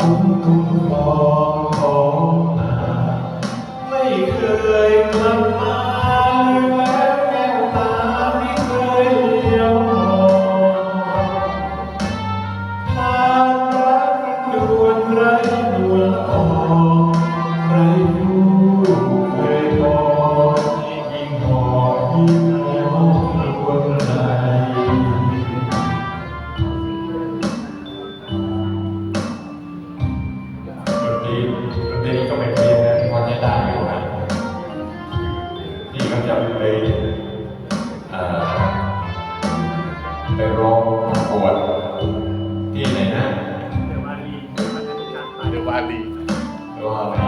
คุ้มคุ้มมองของตาไม่เคยกลับมาแล้วแก้วตาไม่เคยเลี้ยวมองทางรักดวนไรดวนอ่อน ไปไปร้องประกวดที่ไหนนะเดวาลีเดวาลีเดวาลี